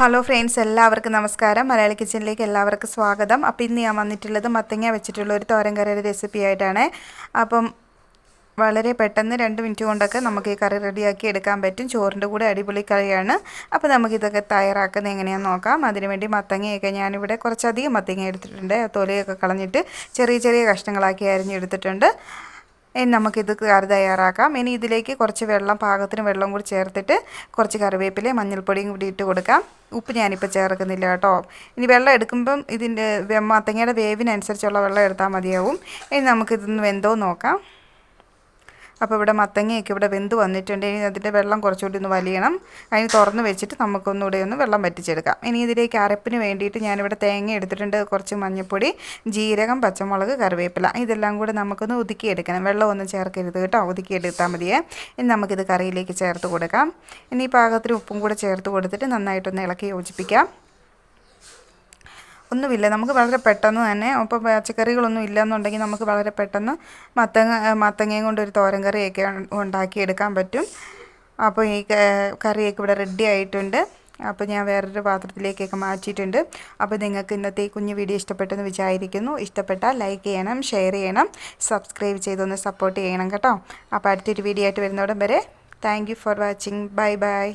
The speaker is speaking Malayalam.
ഹലോ ഫ്രണ്ട്സ് എല്ലാവർക്കും നമസ്കാരം. മലയാളി കിച്ചണിലേക്ക് എല്ലാവർക്കും സ്വാഗതം. അപ്പോൾ ഇന്ന് ഞാൻ വന്നിട്ടുള്ളത് മത്തങ്ങ വെച്ചിട്ടുള്ള ഒരു തോരൻ കറിയുടെ റെസിപ്പി ആയിട്ടാണ്. അപ്പം വളരെ പെട്ടെന്ന് രണ്ട് മിനിറ്റ് കൊണ്ടൊക്കെ നമുക്ക് ഈ കറി റെഡിയാക്കി എടുക്കാൻ പറ്റും. ചോറിന്റെ കൂടെ അടിപൊളി കറിയാണ്. അപ്പോൾ നമുക്കിതൊക്കെ തയ്യാറാക്കുന്നത് എങ്ങനെയാണെന്ന് നോക്കാം. അതിനുവേണ്ടി മത്തങ്ങയൊക്കെ ഞാനിവിടെ കുറച്ചധികം മത്തങ്ങ എടുത്തിട്ടുണ്ട്. തൊലിയൊക്കെ കളഞ്ഞിട്ട് ചെറിയ ചെറിയ കഷ്ണങ്ങളാക്കി അരിഞ്ഞെടുത്തിട്ടുണ്ട്. ഇനി നമുക്കിത് കറി തയ്യാറാക്കാം. ഇനി ഇതിലേക്ക് കുറച്ച് വെള്ളം പാകത്തിന് വെള്ളം കൂടി ചേർത്തിട്ട് കുറച്ച് കറിവേപ്പിലയും മഞ്ഞൾപ്പൊടിയും കൂടി ഇട്ട് കൊടുക്കാം. ഉപ്പ് ഞാനിപ്പോൾ ചേർക്കുന്നില്ല കേട്ടോ. ഇനി വെള്ളം എടുക്കുമ്പം ഇതിന്റെ മത്തങ്ങയുടെ വേവിനനുസരിച്ചുള്ള വെള്ളം എടുത്താൽ മതിയാവും. ഇനി നമുക്കിതൊന്ന് വെന്തോ നോക്കാം. അപ്പോൾ ഇവിടെ മത്തങ്ങയൊക്കെ ഇവിടെ വെന്ത് വന്നിട്ടുണ്ട്. ഇനി അതിന്റെ വെള്ളം കുറച്ചുകൂടി ഒന്ന് വലിയണം. അതിന് തുറന്ന് വെച്ചിട്ട് നമുക്കൊന്നുകൂടെ ഒന്ന് വെള്ളം വറ്റിച്ചെടുക്കാം. ഇനി ഇതിലേക്ക് അരപ്പിന് വേണ്ടിയിട്ട് ഞാനിവിടെ തേങ്ങ എടുത്തിട്ടുണ്ട്. കുറച്ച് മഞ്ഞൾപ്പൊടി ജീരകം പച്ചമുളക് കറിവേപ്പില. ഇതെല്ലാം കൂടെ നമുക്കൊന്ന് ഒതുക്കിയെടുക്കണം. വെള്ളമൊന്നും ചേർക്കരുത് കേട്ടോ. ഒതുക്കിയെടുത്താൽ മതിയേ. ഇനി നമുക്കിത് കറിയിലേക്ക് ചേർത്ത് കൊടുക്കാം. ഇനി പാകത്തിന് ഉപ്പും കൂടെ ചേർത്ത് കൊടുത്തിട്ട് നന്നായിട്ടൊന്ന് ഇളക്കി യോജിപ്പിക്കാം. ഒന്നുമില്ല. നമുക്ക് വളരെ പെട്ടെന്ന് തന്നെ ഇപ്പോൾ പച്ചക്കറികളൊന്നും ഇല്ലയെന്നുണ്ടെങ്കിൽ നമുക്ക് വളരെ പെട്ടെന്ന് മത്തങ്ങ മത്തങ്ങയും കൊണ്ടൊരു തോരൻ കറിയൊക്കെ ഉണ്ടാക്കിയെടുക്കാൻ പറ്റും. അപ്പോൾ ഈ കറിയൊക്കെ ഇവിടെ റെഡി ആയിട്ടുണ്ട്. അപ്പോൾ ഞാൻ വേറൊരു പാത്രത്തിലേക്കൊക്കെ മാറ്റിയിട്ടുണ്ട്. അപ്പോൾ നിങ്ങൾക്ക് ഇന്നത്തെ കുഞ്ഞു വീഡിയോ ഇഷ്ടപ്പെട്ടെന്ന് വിചാരിക്കുന്നു. ഇഷ്ടപ്പെട്ടാൽ ലൈക്ക് ചെയ്യണം ഷെയർ ചെയ്യണം സബ്സ്ക്രൈബ് ചെയ്തൊന്ന് സപ്പോർട്ട് ചെയ്യണം കേട്ടോ. അപ്പോൾ അടുത്തൊരു വീഡിയോ ആയിട്ട് വരുന്നോടം വരെ thank for watching bye bye